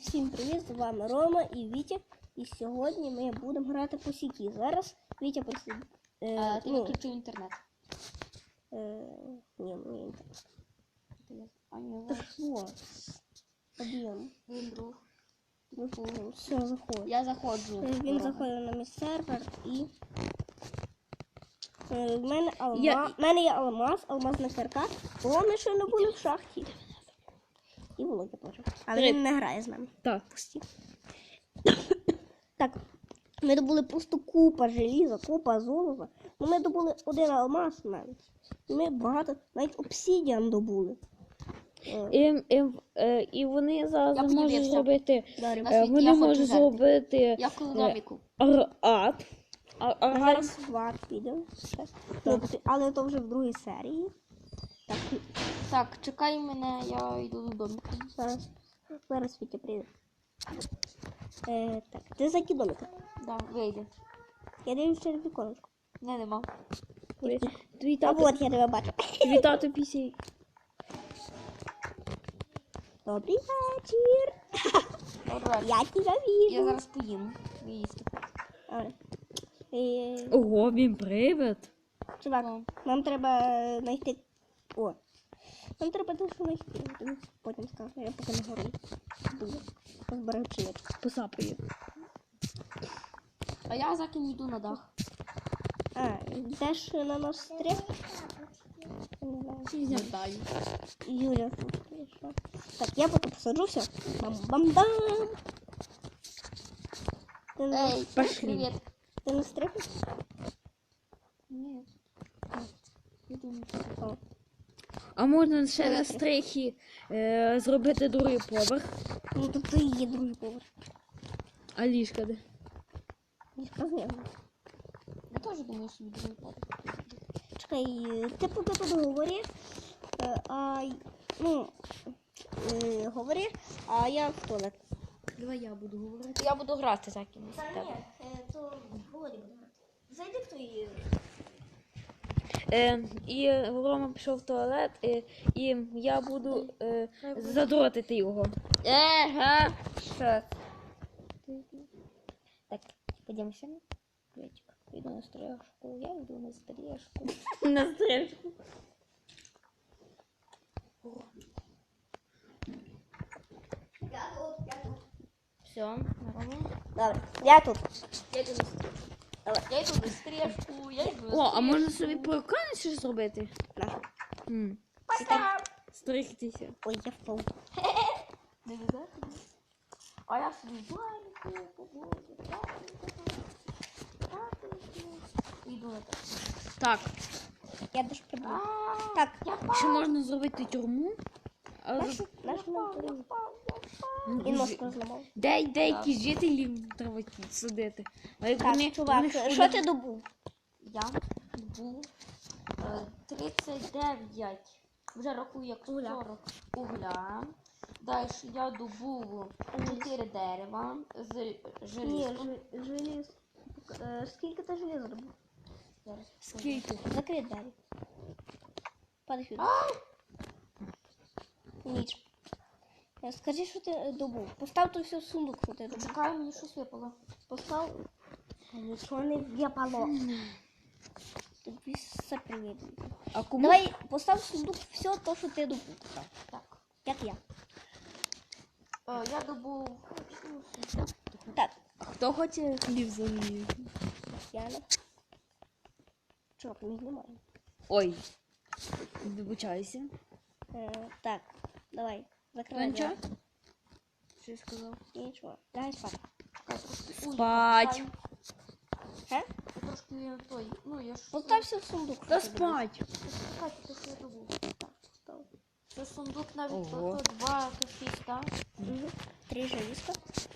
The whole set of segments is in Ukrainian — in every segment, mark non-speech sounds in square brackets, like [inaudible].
Всім привіт! З вами Рома і Вітя. І сьогодні ми будемо грати по сіті. Зараз Вітя просить. Е, А, ти ну, відключив інтернет. е, ні, ні, Ти я- А ні, Та вот. Об'єм. Він друг. Ну, все, заходь. Я заходжу. Е, Він заходить на мій сервер і. Е, В мене, алма... Я- мене є алмаз, алмазна кирка. Ми ще не були в шахті. І Володя теж. Але Привіт. він не грає з нами. Так. пусті. так, ми добули просто купа желіза, купа золота. Ну, ми добули один алмаз навіть. Ми багато, навіть обсідіан добули. Е, І, і, е, і вони зараз Я можуть подивився. зробити. Дарю. Е, вони я хочу можуть зробити Я в економіку. ар- ад. А, а, Ми ар- зараз в ад підемо. Ну, Але то вже в другій серії. Так, Так, чекай мене, я йду додому. зараз, зараз Вітя прийде. Е, так, ти за домика. Да, вийде. Я дивлюсь через віконечко. Не, нема. твій А тато, от я тебе бачу. твій тато пісій. Добрий вечір. Добре. Я тебе Я вижу. зараз поїм. Їсти. Добре. Е, Ого, він привид. Чувак, нам треба знайти. О. Нам треба знайти. Потім скажу, я поки не горю. Буду. Позбираю пшеничку. Посапає. А я закинь йду на дах. А, йдеш на наш стрім? Не знаю. Юля тут прийшла. Так, я поки посаджуся. Бам-бам-бам. Ей, Пошли. привіт. ти не стриг? Ні. Іду на О. А можна ще на стрихі е, зробити другий поверх. Ну тут і є другий поверх. А ліжка де? Не проблема. Я теж думаю, що другий поверх. Чекай, е, ти поки тут говори, е, а ну, е, говори, а я в туалет. Давай я буду говорити. Я буду грати закинь. Та ні, то Володя буде грати. Зайди в твої. Е, і Рома пішов в туалет, і, і я буду е, задротити його. Еге. Що? Так, подивимося. Приветик. Йду на стрижку, я йду на стрижку. [laughs] На стрижку. Я тут, я тут. Все, нормально. Добре, я тут. Я йду на Я йду на стрижку, я йду на О, а можна собі прокани щось зробити? На. М. Пока. Стригтися. Ой, я впав. [laughs] А я собі валенку, побуду, Йду на те. Так, Я дуже прибув. Так, Я ще можна зробити тюрму. А наш, наш нам потрібно. Ну, І ножку зламав. Де, деякі жителі треба судити. А як Так, вони, чувак, вони ж що ти добув? Я був е, 39. Вже рахую як 40 угля. Далі я добув 4 дерева з Ні, желізом. ж- желіз. Е, Скільки ти желіза добув? Зараз скільки? Закрий двері. Падай сюди. Ніч. Е, Скажи, що ти е, добув. Постав тут все в сундук, що ти добув. Чекай, мені щось випало. Постав. Нічого не в'япало. Тобі все привіду. А кому? Давай постав в сундук все то, що ти добув. Так. Як я. Е, я добув. Так, Хто хоче хліб з олією? я не. Чувак, не знімаю. Ой, вибачайся. Е, так, давай. Ну Закривай. нічого? двері. Що я сказав? Нічого. Давай спати. Чекай, трошки. Ой, Спать. Е? я Трошки той. Ну, я ж. Постав все в сундук. Та що ти добув. спать. Чекай, те, що я добув. Так, постав. Це сундук навіть Ого. то, то два, то шість, так? Мгм. Три желізка.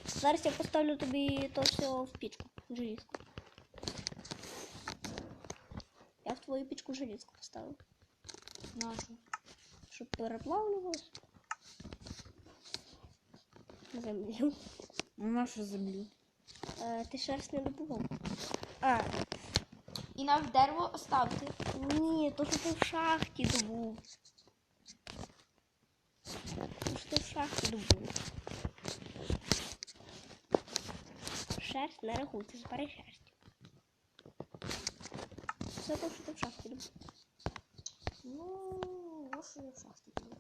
Зараз я поставлю тобі то все в пічку. Желізку. Я в твою пічку желізку поставив. Нашу. Щоб переплавлювалося. Землю. На нашу землю. Е, ти шерсть не добував. А, І навіть дерево оставити. ні, то що ти в шахті добув. То що ти в шахті добув. шерсть не рахується, збери шерсть. Це те, що ти в шахті робиш. Ну, що я в шахті буду.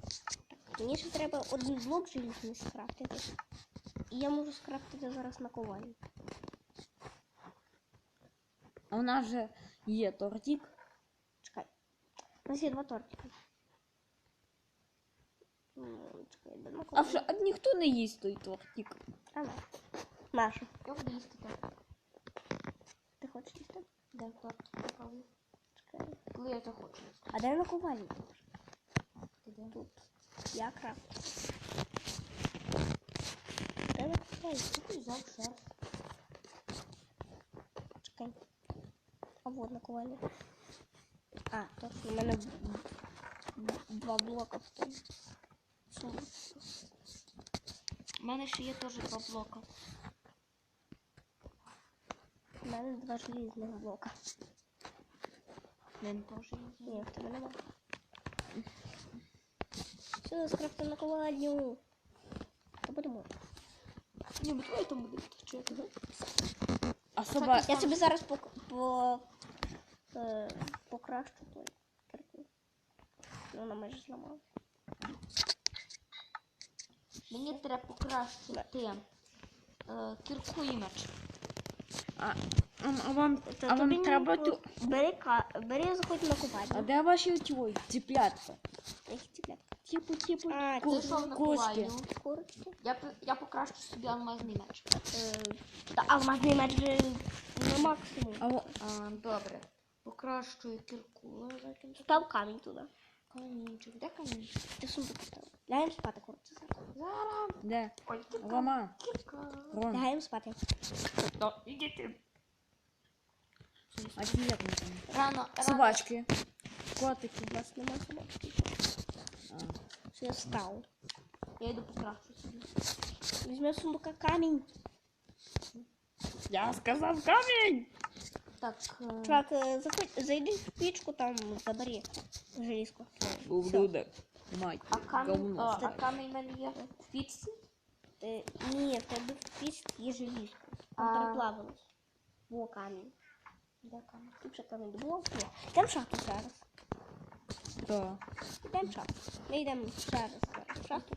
Мені ще треба один блок желізний скрафтити. І я можу скрафтити зараз наковальню. А у нас же є тортик. Чекай. У нас є два тортики. Ну, Чекай, де А вже а ніхто не їсть той тортик. А на. Нашу. Я буду їсти так. Ти хочеш їсти? Де торт направлю? Чекай. Коли я це хочу їсти. А де наковальня? Ти де? Тут. Я крафт. Де наковальня? Ти взяв шерсть. Чекай. А вот наковальня. А, точно, у мене б- б- два блока в тому. Сумі. У мене ще є теж два блока. У мене два желізних блока. У мене теж є. Ні, в тебе нема. Все, скрафтив наковальню. Та будемо. Ні, бо твоє там буде вчити. А соба... Я собі зараз по, по, е, покращу той кирку. Ну, вона майже зламала. Мені треба покращити е, кірку і меч. А, а, а вам, Та а вам не треба тю... Бери, ка... бери заходь на А купальню. де ваші тьой? Цыплятка? Які ціплятка? Типу, типу, А, ку- це на кошки. ковальню. Курочки. Я, п- я покращу собі алмазний меч. Е, та алмазний меч вже на максимум. А, во- добре. Покращую кірку. Став камінь туди. Камінчик. Де камінчик? Ти сундук поставив. Лягаємо спати, курочці. Зараз. де? Ой, кірка. Рома, Кірка. Ром, Лягаємо спати. Ну, ідіть. а як не там? Рано, рано. Собачки, котики. У нас нема собачки. А. Що я став. Я собі. Візьми з сундука камінь. Я сказав камінь! Так, е, Чувак, е, заходь, зайди в пічку, там забери желізку. Ублюдок. Мать, а говно. а, а камінь в мене є в піці. Е, ні, в тебе в пічці є желізка. Там А. переплавилось. Во камінь. Де камінь? Тут ще камінь було. Ні. В шахту зараз. Да. Йдемо в шахту. Ми йдемо ще раз в шахту.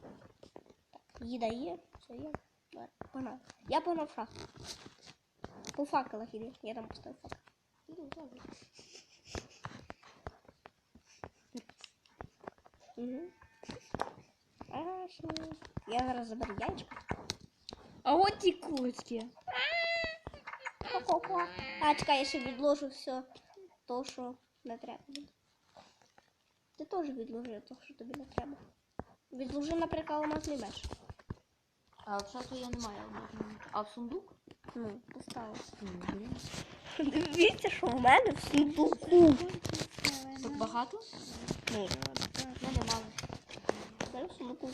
Так, їда є, все є. Давай, Погнали. Я погнав в шахту. По факелах іди. Я там поставив факел. Іду, добре. Угу. Я зараз заберу яєчко. А от ті курочки. А, чекай, я ще відложу все то, що не треба. Ти теж відложи то, що тобі не треба. Відложи, наприклад, алмазний меч. А шату я не маю алмазного меча. А в сундук? Ну, поставив. [laughs] Дивіться, що в мене в сундуку. Тут багато? Ні, Я не мало. в в сундуку.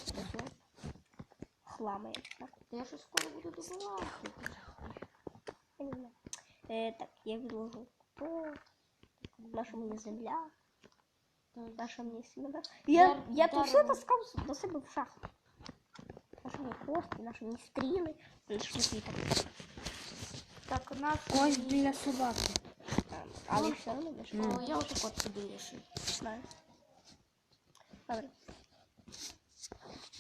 Так, Та я щось скоро буду добувати. я не знаю. Е, так, я відложу то. Наша мені земля. Наша мені сімена. Я, я тут все таскав до себе в шахту. Наші мені кості, наші мені стріли, наші мені квіток. Так, у нас... Ось біля собаки. Але все одно не Ну. Я отак от собі лишив. знаю. Добре.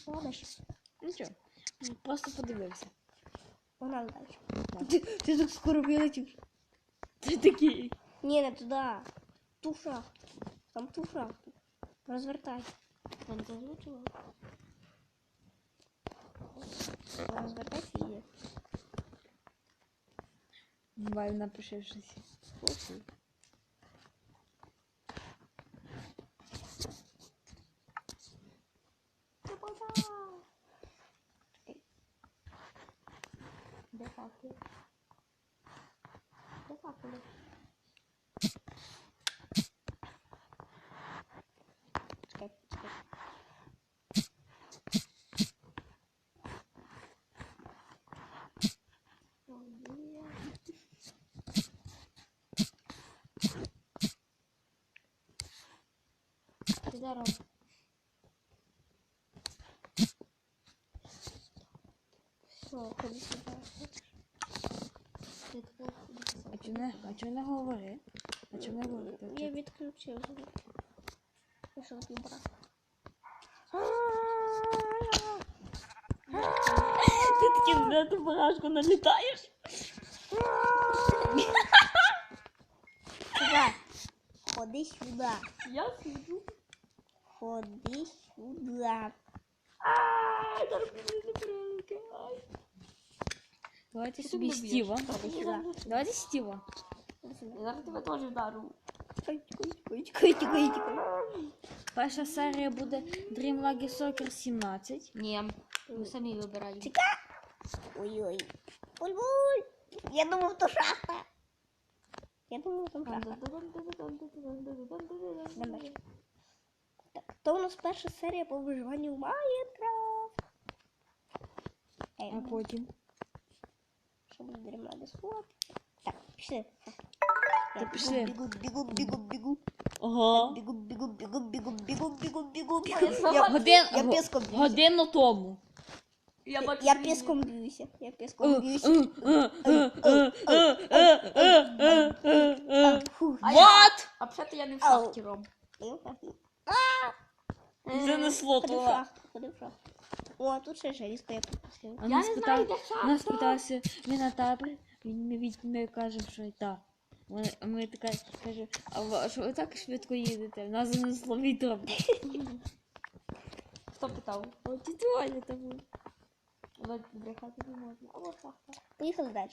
Ладиш. Нічого. Просто подивився. Погнали далі. Ти, ти так скоро вилетів. Ти такий. Ні, не туди. Ту шахту. Там ту шахту. Розвертай. Ти не зазвучила? Розвертайся і йди. Бувай, напиши щось. Слухай. Чекай. Де факел? Де факел? Чекай, чекай. Ти? Все, ходи сюди. А чого не, а чого не говори? А чого не говори? Я відключив. Пішов брат. Ти таким на ту барашку налітаєш? Ходи сюди. Я сиджу. Ходи сюда. Давайте собі Стіва. Давайте Стіва. Зараз тебе тоже дару. Перша серія будет Dream Lag Soccer 17. Ні, Мы сами вибираємо. Чекай! Ой-ой. Буль-буль! Я думал, то шахта. Я думав, там шахта. Це у нас перша серія по виживанню Майнкрафт. А потім. Що буде дрема десь Так, пішли. Та пішли. Бігу, бігу, бігу, бігу. Ого. Бігу, бігу, бігу, бігу, бігу, бігу, бігу. Я, годин, я піском б'юся. Годину тому. Я, бачу, я піском б'юся. Я піском б'юся. Вот! А взагалі я не в шахті ром. Занесло туди. ходи в шахту. О, тут ще желізка, я пропустила. А Я не знаю, де шахта. Нас питався він на табір, він ми, кажемо, що і так. Ми, ми така каже, а ви- що ви так швидко їдете? Нас занесло вітром. Хто питав? Твоє тому. Але брехати не можна. А шахта. Поїхали далі.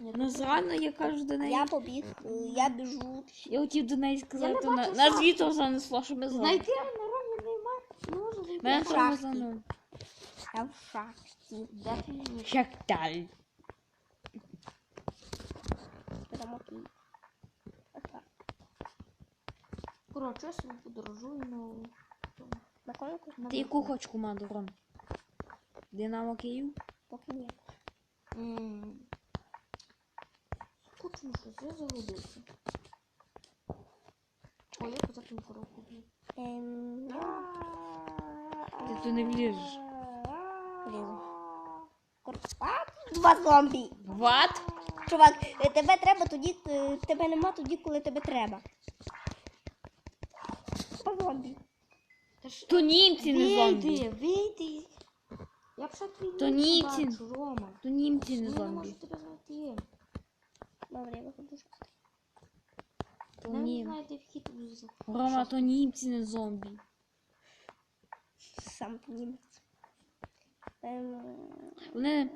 Ні, Ну зрано я кажу до неї. Я побіг, е, я біжу. Я хотів до неї Я сказати, не на, бачу нас шахти. вітром занесло, що ми зробимо. Знайти мене, Ром, я не маю. Не можу знайти. Мене Я в шахті. Я в шахті. Шахталь. Коротше, я собі подорожую, ну... На конику? Ти яку хочеш команду, Ром? Динамо Київ? Поки ні. Скучно щось, я загубився. Ой, я козак на коробку б'ю. Ем, Ти тут не влізу. Два зомбі. Ват? Чувак, е, тебе треба тоді, е, тебе нема тоді, коли тебе треба. Два зомбі. То німці не зомбі. Вийди, вийди. Я б ще твій То німці. Рома. То німці не Я не можу зомбі. тебе знайти. Добре, я виходжу. з шахти. То Я не нім. знаю, де вхід Рома, то німці не зомбі. Сам німець. Вони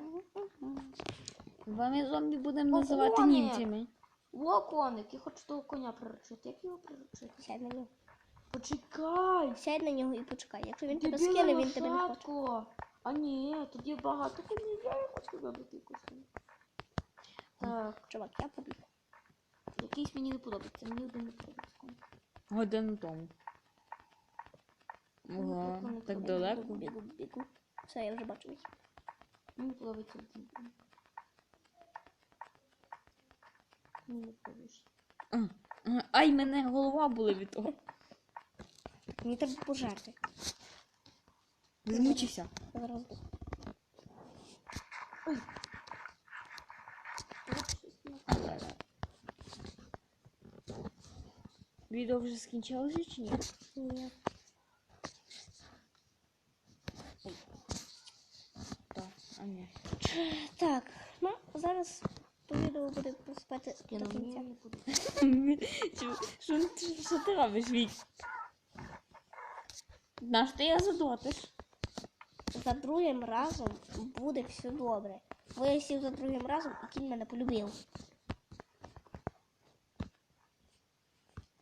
вами зомбі будемо О, називати коник. німцями. О, коник, я хочу того коня приручити. Як його приручити? Сядь на нього. Почекай. Сядь на нього і почекай. Якщо він тебе Дебіла скине, він тебе не хоче. лошадко. А ні, тоді багато коней. Я хочу вибити якусь. Так, Чувак, я побіг. якийсь мені не подобається. Мені один не подобається. Годину тому. Ого, так далеко. Бігу, бігу. Все, я вже бачу. їх. Мені подобається один коник. Мені подобається. Ай, мене голова була від того. Мені треба пожерти. Змучився. Зараз. Відео вже скінчилося чи ні? Ні. Так, а ні. Так, ну зараз по відео буде поспати до кінця. Що, [laughs] що, ти- робиш, Вік? Наш ти я задотиш. За другим разом буде все добре. Бо я сів за другим разом і кінь мене полюбив.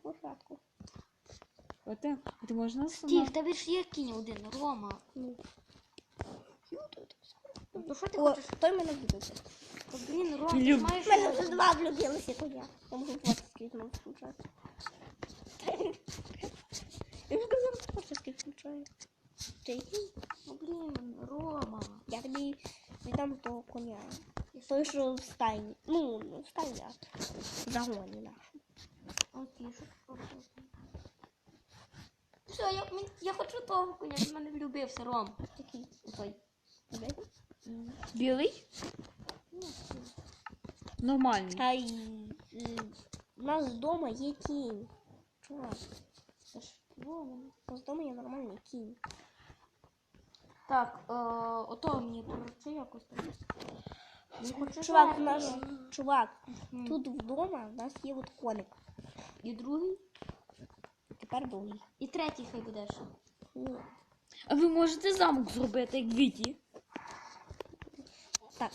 Лошадку. А ти, можна сама? в тебе ж є кінь один, Рома. Ну. Ну що ти О, хочеш? той мене влюбився. Та, Блін, Ром, ти Люб- маєш... Мене вже два влюбилися коня. Я можу творческий знову включати. Я ж казав, творческий включаю. Ти який? Ну, блін, Рома. Я тобі віддам того коня. Я Той, що в стайні. Ну, не в стайні, а в загоні нашому. Окей, що? Все, я, я хочу того коня, він в мене влюбився, Ром. Такий. Той. Білий? Ну, Нормальний. Та й е, у нас вдома є кінь. Чувак, у нас вдома є нормальний кінь. Так, е, ото мені чи якось там. Чувак, у нас, чувак, тут вдома у нас є от коник. І другий, Тепер другий. і третій хай будеш. Ні. А ви можете замок зробити, як Віті? Так.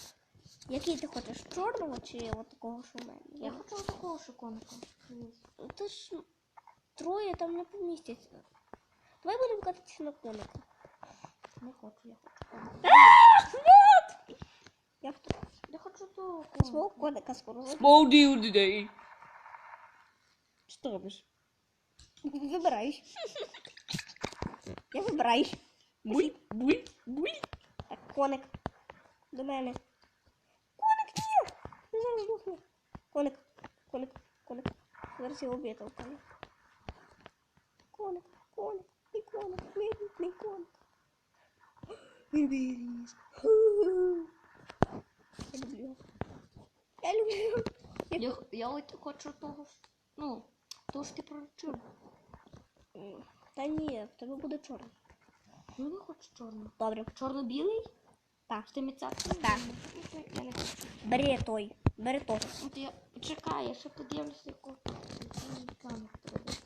Який ти хочеш? Чорного чи от такого, що в мене? Я хочу такого шоконка. Ти ж троє там не помістяться. Давай будемо кататися на коника. Не хочу, я хочу коник. Я хто? Я хочу того Свого коника. коника скоро. Спалдів людей. Що ти робиш? Вибирай. [laughs] Я вибираю. Буль, буль, буль. Так, коник. До мене. Коник ні! Не зараз здохне. Коник. Коник. Коник. Зараз його об'єдав коник. Коник. Коник. Мій коник. Мій, мій коник. Виберись. Я люблю. його. Я люблю. його. Я, я от хочу того. Ну, того ж ти проручив. М, Та ні, в тебе буде чорний. Я не хочу чорний. Добре. Чорно-білий? Так. Тими цятками? Так. Я не хочу. Бери той. Бери того. От я чекаю, я ще подивлюся, яку коник подобається.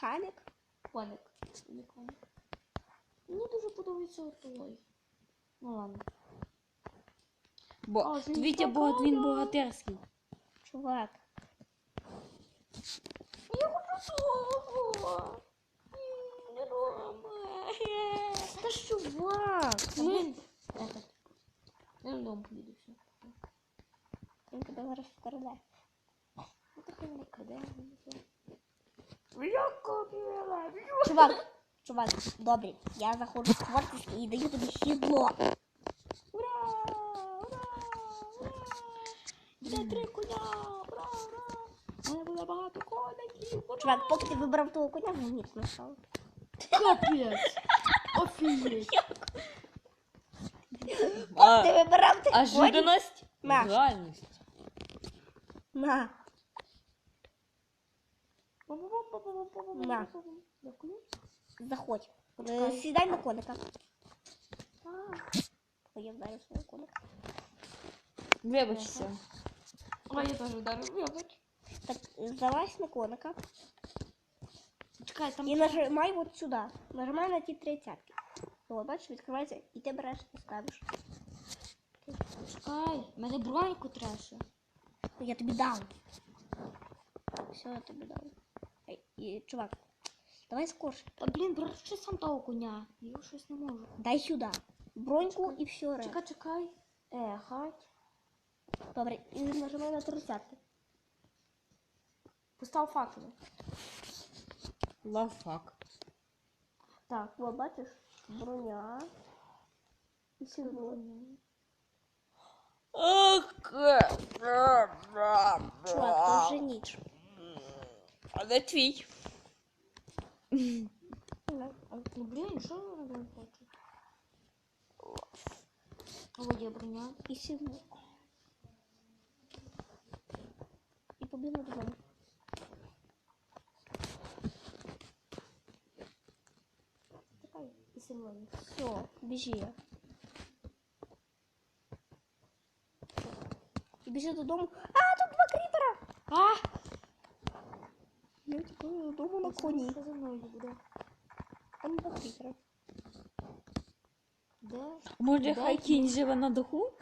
Камік. Коник. Не коник. Мені дуже подобається той. Ну ладно. Бо Вітя бо він богатирський. Чувак. Я хочу того. Дома. Та чувак. Блин. Этот. На дом поїду все. Він тебе зараз вкраде. Ну так я не краде. Чувак, чувак, добре, я заходжу в творчість і даю тобі сідло. Ура! Ура! Ура! Це три коня! Ура! Ура! У мене буде багато! Ура! Чувак, поки ти вибрав того коня, мені не стало. Капець! Офігеть! А, Ти вибирав ти коні? ожиданість? На. Реальність. На. На. Заходь. Е, Почекай. Сідай на коника. Ой, я вдарив свого коника. Вибачте. Ой, я теж вдарив, вибач. Так, залазь на коника Чекай, там... і нажимай от сюди. Нажимай на ті три цятки. От, бачиш, відкривається, і ти береш і ставиш. Чекай, мене броньку треше. Я тобі дам. Все, я тобі дам. Ей, і, чувак, давай скорше. Та блін, брати сам того коня. Я щось не можу. Дай сюди. Броньку і все. Чекай, чекай. Е, хать. Добре, і нажимай на тридцятки. Постав факели. Лавфак. Так. О, бачиш? Броня. І сідло. Чувак, то вже ніч. Але твій. Ну блін, що я не хочу? О, є броня. І сідло. І побігли додому. Чекай, і силові. Все, біжи. І біжи додому. А, тут два кріпера! А! Я тікаю додому на коні. Що за мною буде? Там два кріпера. Де? Може, Де хай ті? кінь живе на даху?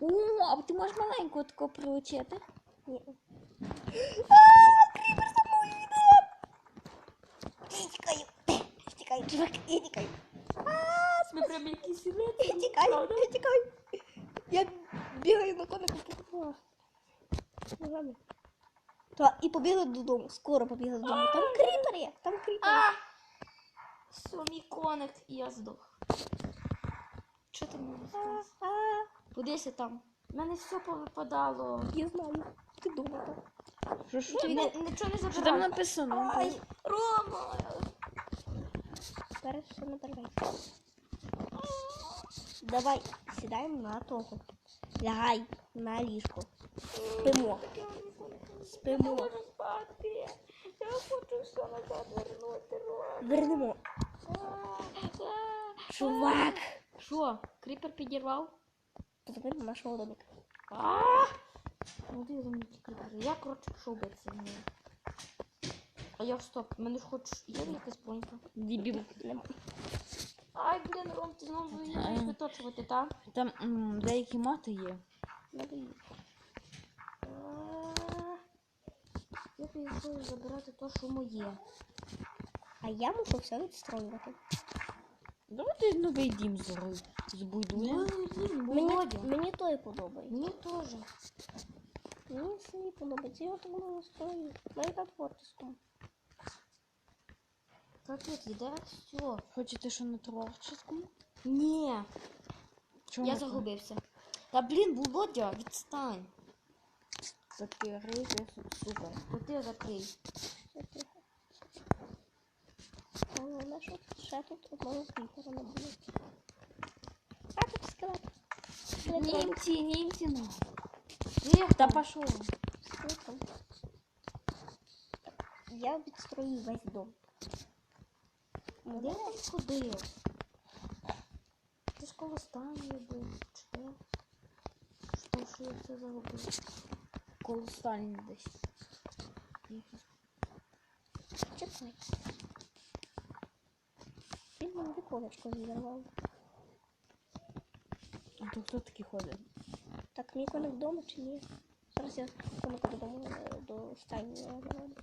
О, а ти можеш маленьку таку прилучити? Ні. А, кріпер за мною йде! Я тікаю. Я тікаю, чувак, я тікаю. Ми прям якісь сілети. Я тікаю, я тікаю. Ногами. Та, і побігли додому. Скоро побігли додому. Там кріпер є, там кріпер. є. Все, мій коник, і я здох. Що ти мені сказав? Подивися там. У мене все повипадало. Я знаю. Ти дома. там. Що, що? Ти не, нічого не Що там написано? Ай, Рома! Зараз все не перевай. Давай, сідаємо на того. Лягай на ліжко. Спимо. Спимо. Можу спати. Я хочу все назад вернути. Вернемо. Чувак. Що, кріпер підірвав? Позабив нашого домика. Ну ти там ті кріпери. Я, коротше, пішов битися з ним. А я стоп, мене ж хоч є якась бронька. Дебіл. Ай, блін, Ром, ти знову виточувати, та? Там м, деякі мати є. Надоїло. А, Я поїхав забирати те, що моє. А я мушу все відстроювати. Давайте новий дім зру- збудуємо. Мені, мені той подобається. Мені теж. Мені свій подобається. Я тому не настрою. Навіть творчеством. Капець, іде все. Хочете, що на творчому? Ні, Чому я ти? загубився. Та блін, Володя, відстань. Закрити, супер. Бо ти закрий. Головне, що ще тут одного кріпера не було. А тут скелет. Скелет робить Німці, німці на. Та пошов. скелетом. Я відстрою весь дом. Ну, Де я сходив? Ти ж коло стані був. Чи де? Що, що я все загубив? Коло Сталіна десь. Чекай. Він мені віконечко відірвав. А то хто такий ходить? Так, мій коник вдома чи ні? Зараз я коника додому е, до стайні заведу.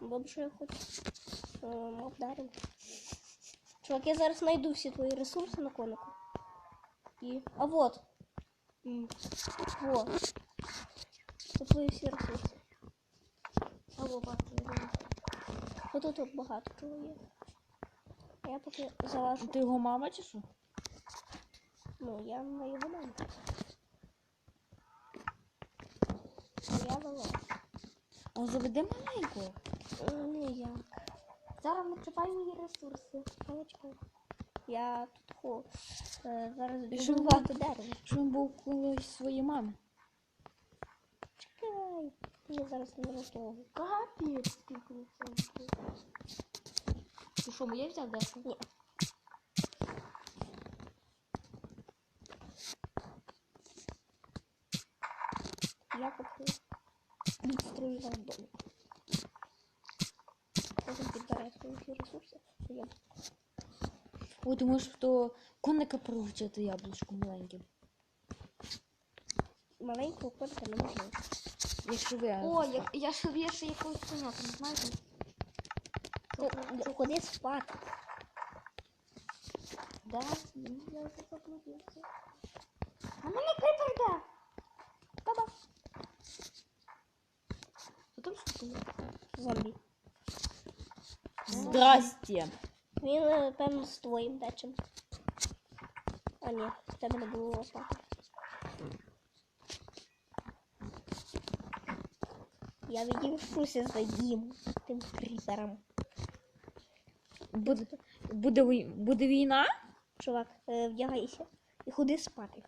Добре, що я хоч е, мав вдарив. Чувак, я зараз знайду всі твої ресурси на конику. І. А вот. Вот. Твої всі ресурси. Алло, бачу, я думаю. Багато чого є. А я поки залажу. ти його мама чи що? Ну, я на його маму. Я вела. А заведи маленького. Ну, я. Зараз не чіпай мої ресурси. Паличка. Я тут хо. Е, зараз буду дерева. Що був колись своєї мами. Чекай. Я зараз не готовий. Капець, скільки ресурсів. Ти що, моє взяв дещо? Ні. Я поки відстрою вам домик. Потім підбере свої ресурси. Я Ой, можеш хто коника приручити яблучком маленьким. маленького котика не можна. Якщо ви. О, я, я ще є ще якогось коня, там знаєте? Ти Ходи спати. Да, я вже заблудився. А мене крипер де? Баба. Що там штука? Зомбі. Здрасте. Він, е, певно, з твоїм дечим. А ні, в тебе не було лопати. Я відійшуся за їм, тим кріпером. Буде, буде, вій- буде війна? Чувак, е, вдягайся і ходи спати.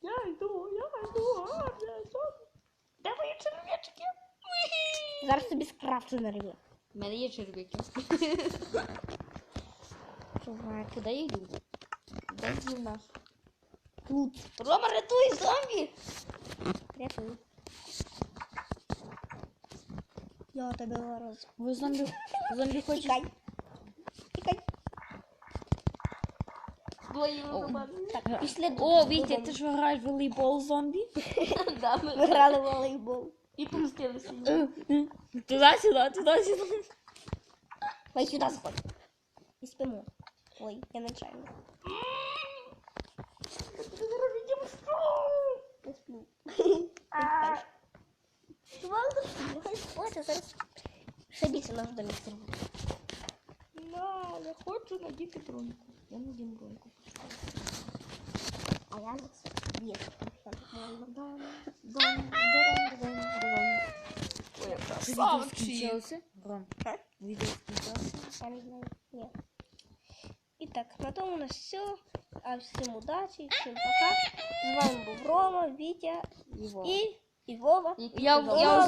Я йду, я йду, а, я йду. Де мої черв'ячки? Зараз тобі скрафчу на. У мене є черв'яки. Чувак, Куди я йду? Де з'їв наш? тут Рома, рятуй зомбі! рятую. Я тебе зараз. Ви зомбі, зомбі хочуть. Тікай. Так, після О, Вітя, ти ж граєш в волейбол зомбі? [laughs] Да, Ми грали в волейбол. і пустилися. Туди-сюди, туди-сюди. Давай сюди сходь. І спимо. Ой, я нечайно. [gasps] Не сплю. А. Чувак, давай спати, зараз ще більше наш домик зробити. На, я хочу надіти броньку. Я надім броньку. А я зараз є. Дам, дам, дам, дам, дам. Ой, я Відео красавчик. скінчилося? Ром, А? відео скінчилося? Я не знаю. Ні. І так, на тому у нас все. А всім удачі, всім пока. З вами був Рома, Вітя Його. і, і Вова. Я, До я нових